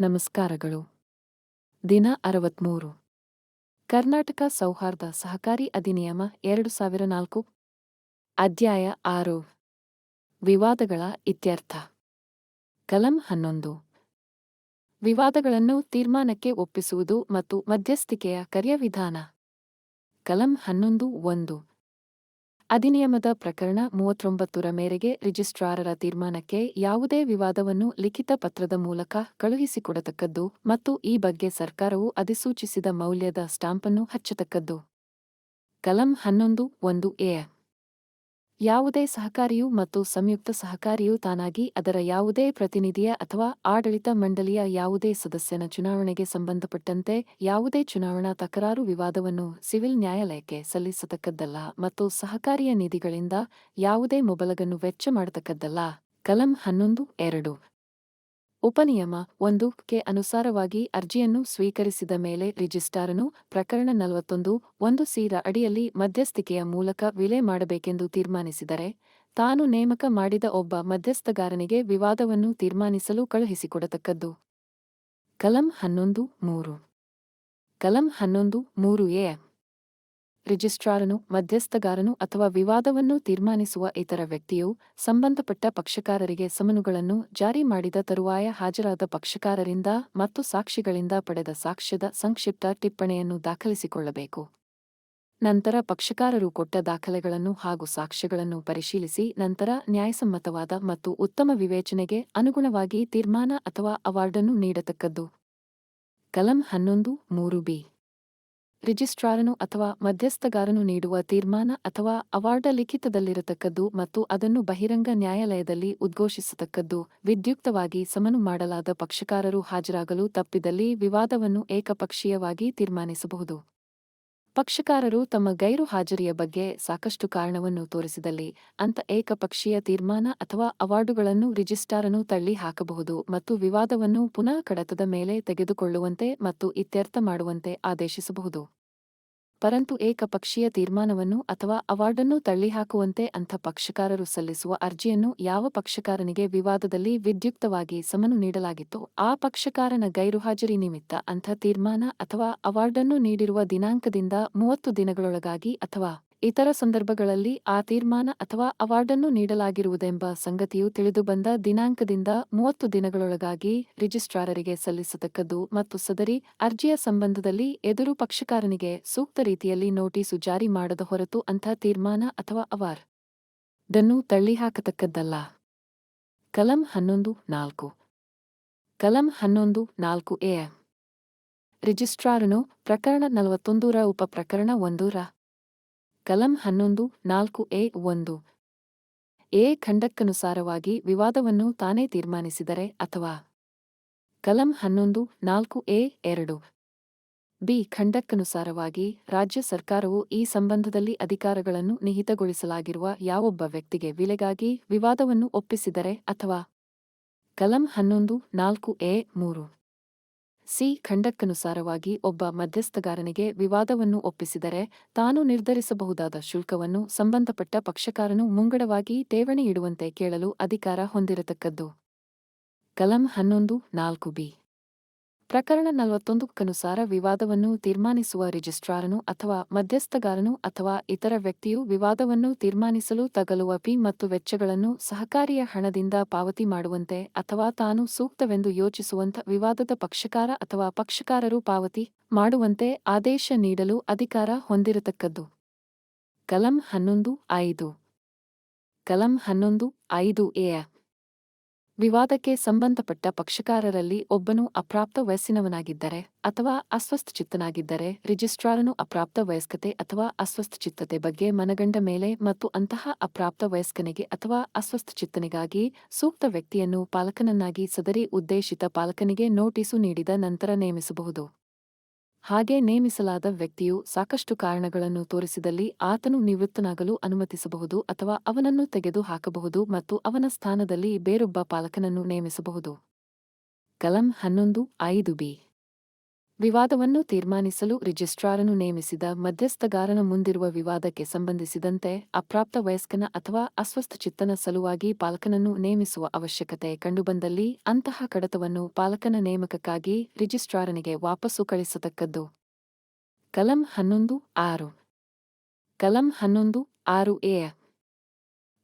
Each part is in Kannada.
ನಮಸ್ಕಾರಗಳು. ದಿನ ಅರವತ್ಮೂರು. ಕರ್ನಾಟಕ ಸೌಹಾರ್ದ ಸಹಕಾರಿ ಅಧಿನಿಯಮ ಎರಡು ಸಾವಿರ ನಾಲ್ಕು. ಅಧ್ಯಾಯ ಆರು. ವಿವಾದಗಳ ಇತ್ಯರ್ಥ. ಕಲಂ ಹನ್ನೊಂದು. ವಿವಾದಗಳನ್ನು ತೀರ್ಮಾನಕ್ಕೆ ಒಪ್ಪಿಸುವುದು ಮತ್ತು ಮಧ್ಯಸ್ಥಿಕೆಯ ಕಾರ್ಯವಿಧಾನ. ಕಲಂ ಹನ್ನೊಂದು ಒಂದು. ಅಧಿನಿಯಮದ ಪ್ರಕರಣ ಮೂವತ್ತೊಂಬತ್ತರ ಮೇರೆಗೆ ರಿಜಿಸ್ಟ್ರಾರರ ತೀರ್ಮಾನಕ್ಕೆ ಯಾವುದೇ ವಿವಾದವನ್ನು ಲಿಖಿತ ಪತ್ರದ ಮೂಲಕ ಕಳುಹಿಸಿಕೊಡತಕ್ಕದ್ದು ಮತ್ತು ಈ ಬಗ್ಗೆ ಸರ್ಕಾರವು ಅಧಿಸೂಚಿಸಿದ ಮೌಲ್ಯದ ಸ್ಟಾಂಪನ್ನು ಹಚ್ಚತಕ್ಕದ್ದು. ಕಲಂ ಹನ್ನೊಂದು ಒಂದು ಎ ಯಾವುದೇ ಸಹಕಾರಿಯು ಮತ್ತು ಸಂಯುಕ್ತ ಸಹಕಾರಿಯು ತಾನಾಗಿ ಅದರ ಯಾವುದೇ ಪ್ರತಿನಿಧಿಯ ಅಥವಾ ಆಡಳಿತ ಮಂಡಳಿಯ ಯಾವುದೇ ಸದಸ್ಯನ ಚುನಾವಣೆಗೆ ಸಂಬಂಧಪಟ್ಟಂತೆ ಯಾವುದೇ ಚುನಾವಣಾ ತಕರಾರು ವಿವಾದವನ್ನು ಸಿವಿಲ್ ನ್ಯಾಯಾಲಯಕ್ಕೆ ಸಲ್ಲಿಸತಕ್ಕದ್ದಲ್ಲ ಮತ್ತು ಸಹಕಾರಿಯ ನಿಧಿಗಳಿಂದ ಯಾವುದೇ ಮೊಬಲಗನ್ನು ವೆಚ್ಚ ಮಾಡತಕ್ಕದ್ದಲ್ಲ. ಕಲಂ ಹನ್ನೊಂದು, ಎರಡು. ಉಪನಿಯಮ ಒಂದು ಕೆ ಅನುಸಾರವಾಗಿ ಅರ್ಜಿಯನ್ನು ಸ್ವೀಕರಿಸಿದ ಮೇಲೆ ರಿಜಿಸ್ಟಾರನು ಪ್ರಕರಣ ನಲವತ್ತೊಂದು ಒಂದು ಸಿರ ಅಡಿಯಲ್ಲಿ ಮಧ್ಯಸ್ಥಿಕೆಯ ಮೂಲಕ ವಿಲೆ ಮಾಡಬೇಕೆಂದು ತೀರ್ಮಾನಿಸಿದರೆ, ತಾನು ನೇಮಕ ಮಾಡಿದ ಒಬ್ಬ ಮಧ್ಯಸ್ಥಗಾರನಿಗೆ ವಿವಾದವನ್ನು ತೀರ್ಮಾನಿಸಲು ಕಳುಹಿಸಿಕೊಡತಕ್ಕದ್ದು. ಕಲಂ ಹನ್ನೊಂದು ಮೂರು. ಕಲಂ ಹನ್ನೊಂದು ಮೂರು ಎ. ರಿಜಿಸ್ಟ್ರಾರನು, ಮಧ್ಯಸ್ಥಗಾರನು ಅಥವಾ ವಿವಾದವನ್ನು ತೀರ್ಮಾನಿಸುವ ಇತರ ವ್ಯಕ್ತಿಯು ಸಂಬಂಧಪಟ್ಟ ಪಕ್ಷಕಾರರಿಗೆ ಸಮನುಗಳನ್ನು ಜಾರಿ ಮಾಡಿದ ತರುವಾಯ ಹಾಜರಾದ ಪಕ್ಷಕಾರರಿಂದ ಮತ್ತು ಸಾಕ್ಷಿಗಳಿಂದ ಪಡೆದ ಸಾಕ್ಷ್ಯದ ಸಂಕ್ಷಿಪ್ತ ಟಿಪ್ಪಣಿಯನ್ನು ದಾಖಲಿಸಿಕೊಳ್ಳಬೇಕು. ನಂತರ ಪಕ್ಷಕಾರರು ಕೊಟ್ಟ ದಾಖಲೆಗಳನ್ನು ಹಾಗೂ ಸಾಕ್ಷ್ಯಗಳನ್ನು ಪರಿಶೀಲಿಸಿ, ನಂತರ ನ್ಯಾಯಸಮ್ಮತವಾದ ಮತ್ತು ಉತ್ತಮ ವಿವೇಚನೆಗೆ ಅನುಗುಣವಾಗಿ ತೀರ್ಮಾನ ಅಥವಾ ಅವಾರ್ಡನ್ನು ನೀಡತಕ್ಕದ್ದು. ಕಲಂ ಹನ್ನೊಂದು, ಮೂರು ಬಿ. ರಿಜಿಸ್ಟ್ರಾರನು ಅಥವಾ ಮಧ್ಯಸ್ಥಗಾರನು ನೀಡುವ ತೀರ್ಮಾನ ಅಥವಾ ಅವಾರ್ಡ ಲಿಖಿತದಲ್ಲಿರತಕ್ಕದ್ದು ಮತ್ತು ಅದನ್ನು ಬಹಿರಂಗ ನ್ಯಾಯಾಲಯದಲ್ಲಿ ಉದ್ಘೋಷಿಸತಕ್ಕದ್ದು, ವಿದ್ಯುಕ್ತವಾಗಿ ಸಮನು ಮಾಡಲಾದ ಪಕ್ಷಕಾರರು ಹಾಜರಾಗಲು ತಪ್ಪಿದಲ್ಲಿ ವಿವಾದವನ್ನು ಏಕಪಕ್ಷೀಯವಾಗಿ ತೀರ್ಮಾನಿಸಬಹುದು. ಪಕ್ಷಕಾರರು ತಮ್ಮ ಗೈರು ಹಾಜರಿಯ ಬಗ್ಗೆ ಸಾಕಷ್ಟು ಕಾರಣವನ್ನು ತೋರಿಸಿದಲ್ಲಿ ಅಂಥ ಏಕಪಕ್ಷೀಯ ತೀರ್ಮಾನ ಅಥವಾ ಅವಾರ್ಡುಗಳನ್ನು ರಿಜಿಸ್ಟ್ರಾರನು ತಳ್ಳಿ ಹಾಕಬಹುದು ಮತ್ತು ವಿವಾದವನ್ನು ಪುನಃ ಕಡತದ ಮೇಲೆ ತೆಗೆದುಕೊಳ್ಳುವಂತೆ ಮತ್ತು ಇತ್ಯರ್ಥ ಮಾಡುವಂತೆ ಆದೇಶಿಸಬಹುದು. ಪರಂತು ಏಕಪಕ್ಷೀಯ ತೀರ್ಮಾನವನ್ನು ಅಥವಾ ಅವಾರ್ಡನ್ನು ತಳ್ಳಿಹಾಕುವಂತೆ ಅಂಥ ಪಕ್ಷಕಾರರು ಸಲ್ಲಿಸುವ ಅರ್ಜಿಯನ್ನು ಯಾವ ಪಕ್ಷಕಾರನಿಗೆ ವಿವಾದದಲ್ಲಿ ವಿದ್ಯುಕ್ತವಾಗಿ ಸಮನು ನೀಡಲಾಗಿತ್ತು ಆ ಪಕ್ಷಕಾರನ ಗೈರುಹಾಜರಿ ನಿಮಿತ್ತ ಅಂಥ ತೀರ್ಮಾನ ಅಥವಾ ಅವಾರ್ಡನ್ನು ನೀಡಿರುವ ದಿನಾಂಕದಿಂದ ಮೂವತ್ತು ದಿನಗಳೊಳಗಾಗಿ ಅಥವಾ ಇತರ ಸಂದರ್ಭಗಳಲ್ಲಿ ಆ ತೀರ್ಮಾನ ಅಥವಾ ಅವಾರ್ಡನ್ನು ನೀಡಲಾಗಿರುವುದೆಂಬ ಸಂಗತಿಯು ತಿಳಿದುಬಂದ ದಿನಾಂಕದಿಂದ ಮೂವತ್ತು ದಿನಗಳೊಳಗಾಗಿ ರಿಜಿಸ್ಟ್ರಾರರಿಗೆ ಸಲ್ಲಿಸತಕ್ಕದ್ದು ಮತ್ತು ಸದರಿ ಅರ್ಜಿಯ ಸಂಬಂಧದಲ್ಲಿ ಎದುರು ಪಕ್ಷಕಾರನಿಗೆ ಸೂಕ್ತ ರೀತಿಯಲ್ಲಿ ನೋಟಿಸು ಜಾರಿ ಮಾಡದ ಹೊರತು ಅಂಥ ತೀರ್ಮಾನ ಅಥವಾ ಅವಾರ್. ದನ್ನು ತಳ್ಳಿಹಾಕತಕ್ಕದ್ದಲ್ಲ. ಕಲಂ ಹನ್ನೊಂದು ನಾಲ್ಕು. ಕಲಂ ಹನ್ನೊಂದು ನಾಲ್ಕು ಎ. ರಿಜಿಸ್ಟ್ರಾರನು ಪ್ರಕರಣ ನಲವತ್ತೊಂದರ ಉಪ ಪ್ರಕರಣ ಒಂದೂರ ಕಲಂ ಹನ್ನೊಂದು, ನಾಲ್ಕು, ಎ, ಒಂದು. ಎ ಖಂಡಕ್ಕನುಸಾರವಾಗಿ ವಿವಾದವನ್ನು ತಾನೇ ತೀರ್ಮಾನಿಸಿದರೆ ಅಥವಾ? ಕಲಂ ಹನ್ನೊಂದು, ನಾಲ್ಕು, ಎ, ಎರಡು. ಬಿ ಖಂಡಕ್ಕನುಸಾರವಾಗಿ ರಾಜ್ಯ ಸರ್ಕಾರವು ಈ ಸಂಬಂಧದಲ್ಲಿ ಅಧಿಕಾರಗಳನ್ನು ನಿಹಿತಗೊಳಿಸಲಾಗಿರುವ ಯಾವೊಬ್ಬ ವ್ಯಕ್ತಿಗೆ ವಿಲೆಗಾಗಿ ವಿವಾದವನ್ನು ಒಪ್ಪಿಸಿದರೆ ಅಥವಾ? ಕಲಂ ಹನ್ನೊಂದು, ನಾಲ್ಕು, ಎ, ಮೂರು. ಸಿ. ಖಂಡಕ್ಕನುಸಾರವಾಗಿ ಒಬ್ಬ ಮಧ್ಯಸ್ಥಗಾರನಿಗೆ ವಿವಾದವನ್ನು ಒಪ್ಪಿಸಿದರೆ ತಾನು ನಿರ್ಧರಿಸಬಹುದಾದ ಶುಲ್ಕವನ್ನು ಸಂಬಂಧಪಟ್ಟ ಪಕ್ಷಕಾರನು ಮುಂಗಡವಾಗಿ ಠೇವಣಿ ಇಡುವಂತೆ ಕೇಳಲು ಅಧಿಕಾರ ಹೊಂದಿರತಕ್ಕದ್ದು. ಕಲಂ ಹನ್ನೊಂದು ನಾಲ್ಕು ಬಿ. ಪ್ರಕರಣ ನಲವತ್ತೊಂದಕ್ಕನುಸಾರ ವಿವಾದವನ್ನು ತೀರ್ಮಾನಿಸುವ ರಿಜಿಸ್ಟ್ರಾರನು ಅಥವಾ ಮಧ್ಯಸ್ಥಗಾರನು ಅಥವಾ ಇತರ ವ್ಯಕ್ತಿಯು ವಿವಾದವನ್ನು ತೀರ್ಮಾನಿಸಲು ತಗಲುವ ಪಿ ಮತ್ತು ವೆಚ್ಚಗಳನ್ನು ಸಹಕಾರಿಯ ಹಣದಿಂದ ಪಾವತಿ ಮಾಡುವಂತೆ ಅಥವಾ ತಾನು ಸೂಕ್ತವೆಂದು ಯೋಚಿಸುವಂಥ ವಿವಾದದ ಪಕ್ಷಕಾರ ಅಥವಾ ಪಕ್ಷಕಾರರು ಪಾವತಿ ಮಾಡುವಂತೆ ಆದೇಶ ನೀಡಲು ಅಧಿಕಾರ ಹೊಂದಿರತಕ್ಕದ್ದು. ಕಲಂ ಹನ್ನೊಂದು ಐದು. ಕಲಂ ಹನ್ನೊಂದು ಐದು ಎ ವಿವಾದಕ್ಕೆ ಸಂಬಂಧಪಟ್ಟ ಪಕ್ಷಕಾರರಲ್ಲಿ ಒಬ್ಬನು ಅಪ್ರಾಪ್ತ ವಯಸ್ಸಿನವನಾಗಿದ್ದರೆ ಅಥವಾ ಅಸ್ವಸ್ಥಚಿತ್ತನಾಗಿದ್ದರೆ ರಿಜಿಸ್ಟ್ರಾರನು ಅಪ್ರಾಪ್ತ ವಯಸ್ಕತೆ ಅಥವಾ ಅಸ್ವಸ್ಥಚಿತ್ತತೆ ಬಗ್ಗೆ ಮನಗಂಡ ಮೇಲೆ ಮತ್ತು ಅಂತಹ ಅಪ್ರಾಪ್ತ ವಯಸ್ಕನಿಗೆ ಅಥವಾ ಅಸ್ವಸ್ಥಚಿತ್ತನಿಗಾಗಿ ಸೂಕ್ತ ವ್ಯಕ್ತಿಯನ್ನು ಪಾಲಕನನ್ನಾಗಿ ಸದರಿ ಉದ್ದೇಶಿತ ಪಾಲಕನಿಗೆ ನೋಟಿಸು ನೀಡಿದ ನಂತರ ನೇಮಿಸಬಹುದು. ಹಾಗೆ ನೇಮಿಸಲಾದ ವ್ಯಕ್ತಿಯು ಸಾಕಷ್ಟು ಕಾರಣಗಳನ್ನು ತೋರಿಸಿದಲ್ಲಿ ಆತನು ನಿವೃತ್ತನಾಗಲು ಅನುಮತಿಸಬಹುದು ಅಥವಾ ಅವನನ್ನು ತೆಗೆದು ಹಾಕಬಹುದು ಮತ್ತು ಅವನ ಸ್ಥಾನದಲ್ಲಿ ಬೇರೊಬ್ಬ ಪಾಲಕನನ್ನು ನೇಮಿಸಬಹುದು. ಕಲಂ ಹನ್ನೊಂದು, ಐದು ಬಿ. ವಿವಾದವನ್ನು ತೀರ್ಮಾನಿಸಲು ರಿಜಿಸ್ಟ್ರಾರನ್ನು ನೇಮಿಸಿದ ಮಧ್ಯಸ್ಥಗಾರನ ಮುಂದಿರುವ ವಿವಾದಕ್ಕೆ ಸಂಬಂಧಿಸಿದಂತೆ ಅಪ್ರಾಪ್ತ ವಯಸ್ಕನ ಅಥವಾ ಅಸ್ವಸ್ಥಚಿತ್ತನ ಸಲುವಾಗಿ ಪಾಲಕನನ್ನು ನೇಮಿಸುವ ಅವಶ್ಯಕತೆ ಕಂಡುಬಂದಲ್ಲಿ ಅಂತಹ ಕಡತವನ್ನು ಪಾಲಕನ ನೇಮಕಕ್ಕಾಗಿ ರಿಜಿಸ್ಟ್ರಾರನಿಗೆ ವಾಪಸ್ಸು ಕಳಿಸತಕ್ಕದ್ದು. ಕಲಂ ಹನ್ನೊಂದು ಆರು. ಕಲಂ ಹನ್ನೊಂದು ಆರು ಎ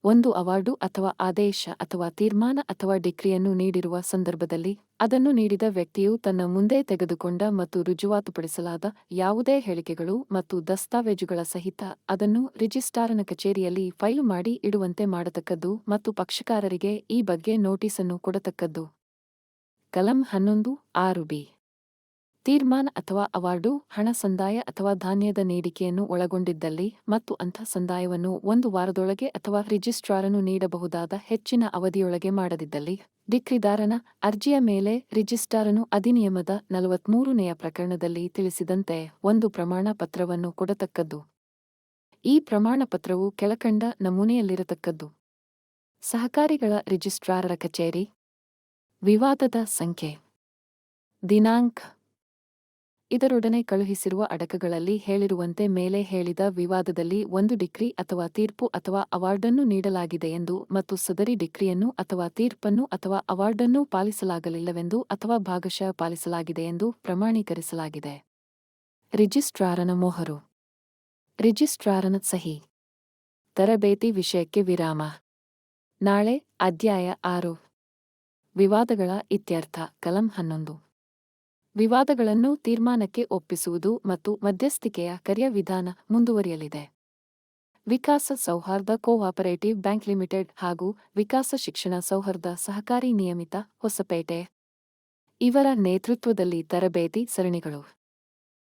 ಒಂದು ಅವಾರ್ಡು ಅಥವಾ ಆದೇಶ ಅಥವಾ ತೀರ್ಮಾನ ಅಥವಾ ಡಿಕ್ರಿಯನ್ನು ನೀಡಿರುವ ಸಂದರ್ಭದಲ್ಲಿ ಅದನ್ನು ನೀಡಿದ ವ್ಯಕ್ತಿಯು ತನ್ನ ಮುಂದೆ ತೆಗೆದುಕೊಂಡ ಮತ್ತು ರುಜುವಾತುಪಡಿಸಲಾದ ಯಾವುದೇ ಹೇಳಿಕೆಗಳು ಮತ್ತು ದಸ್ತಾವೇಜುಗಳ ಸಹಿತ ಅದನ್ನು ರಿಜಿಸ್ಟಾರನ ಕಚೇರಿಯಲ್ಲಿ ಫೈಲು ಮಾಡಿ ಇಡುವಂತೆ ಮಾಡತಕ್ಕದ್ದು ಮತ್ತು ಪಕ್ಷಕಾರರಿಗೆ ಈ ಬಗ್ಗೆ ನೋಟಿಸನ್ನು ಕೊಡತಕ್ಕದ್ದು. ಕಲಂ ಹನ್ನೊಂದು, ಆರು ಬಿ. ತೀರ್ಮಾನ ಅಥವಾ ಅವಾರ್ಡು, ಹಣ ಸಂದಾಯ ಅಥವಾ ಧಾನ್ಯದ ನೀಡಿಕೆಯನ್ನು ಒಳಗೊಂಡಿದ್ದಲ್ಲಿ ಮತ್ತು ಅಂಥ ಸಂದಾಯವನ್ನು ಒಂದು ವಾರದೊಳಗೆ ಅಥವಾ ರಿಜಿಸ್ಟ್ರಾರನು ನೀಡಬಹುದಾದ ಹೆಚ್ಚಿನ ಅವಧಿಯೊಳಗೆ ಮಾಡದಿದ್ದಲ್ಲಿ, ಡಿಕ್ರಿದಾರನ ಅರ್ಜಿಯ ಮೇಲೆ ರಿಜಿಸ್ಟ್ರಾರನು ಅಧಿನಿಯಮದ ನಲವತ್ಮೂರನೆಯ ಪ್ರಕರಣದಲ್ಲಿ ತಿಳಿಸಿದಂತೆ ಒಂದು ಪ್ರಮಾಣ ಪತ್ರವನ್ನು ಕೊಡತಕ್ಕದ್ದು. ಈ ಪ್ರಮಾಣ ಪತ್ರವು ಕೆಳಕಂಡ ನಮೂನೆಯಲ್ಲಿರತಕ್ಕದ್ದು. ಸಹಕಾರಿಗಳ ರಿಜಿಸ್ಟ್ರಾರರ ಕಚೇರಿ. ವಿವಾದದ ಸಂಖ್ಯೆ. ದಿನಾಂಕ. ಇದರೊಡನೆ ಕಳುಹಿಸಿರುವ ಅಡಕಗಳಲ್ಲಿ ಹೇಳಿರುವಂತೆ ಮೇಲೆ ಹೇಳಿದ ವಿವಾದದಲ್ಲಿ ಒಂದು ಡಿಕ್ರಿ ಅಥವಾ ತೀರ್ಪು ಅಥವಾ ಅವಾರ್ಡನ್ನು ನೀಡಲಾಗಿದೆಯೆಂದು ಮತ್ತು ಸದರಿ ಡಿಕ್ರಿಯನ್ನು ಅಥವಾ ತೀರ್ಪನ್ನು ಅಥವಾ ಅವಾರ್ಡನ್ನು ಪಾಲಿಸಲಾಗಲಿಲ್ಲವೆಂದು ಅಥವಾ ಭಾಗಶಃ ಪಾಲಿಸಲಾಗಿದೆಯೆಂದು ಪ್ರಮಾಣೀಕರಿಸಲಾಗಿದೆ. ರಿಜಿಸ್ಟ್ರಾರನ ಮೊಹರು. ರಿಜಿಸ್ಟ್ರಾರನ ಸಹಿ. ತರಬೇತಿ ವಿಷಯಕ್ಕೆ ವಿರಾಮ. ನಾಳೆ ಅಧ್ಯಾಯ ಆರು. ವಿವಾದಗಳ ಇತ್ಯರ್ಥ, ಕಲಂ ಹನ್ನೊಂದು. ವಿವಾದಗಳನ್ನು ತೀರ್ಮಾನಕ್ಕೆ ಒಪ್ಪಿಸುವುದು ಮತ್ತು ಮಧ್ಯಸ್ಥಿಕೆಯ ಕಾರ್ಯವಿಧಾನ ಮುಂದುವರಿಯಲಿದೆ. ವಿಕಾಸ ಸೌಹಾರ್ದ ಕೋಆಪರೇಟಿವ್ ಬ್ಯಾಂಕ್ ಲಿಮಿಟೆಡ್ ಹಾಗೂ ವಿಕಾಸ ಶಿಕ್ಷಣ ಸೌಹಾರ್ದ ಸಹಕಾರಿ ನಿಯಮಿತ ಹೊಸಪೇಟೆ. ಇವರ ನೇತೃತ್ವದಲ್ಲಿ ತರಬೇತಿ ಸರಣಿಗಳು.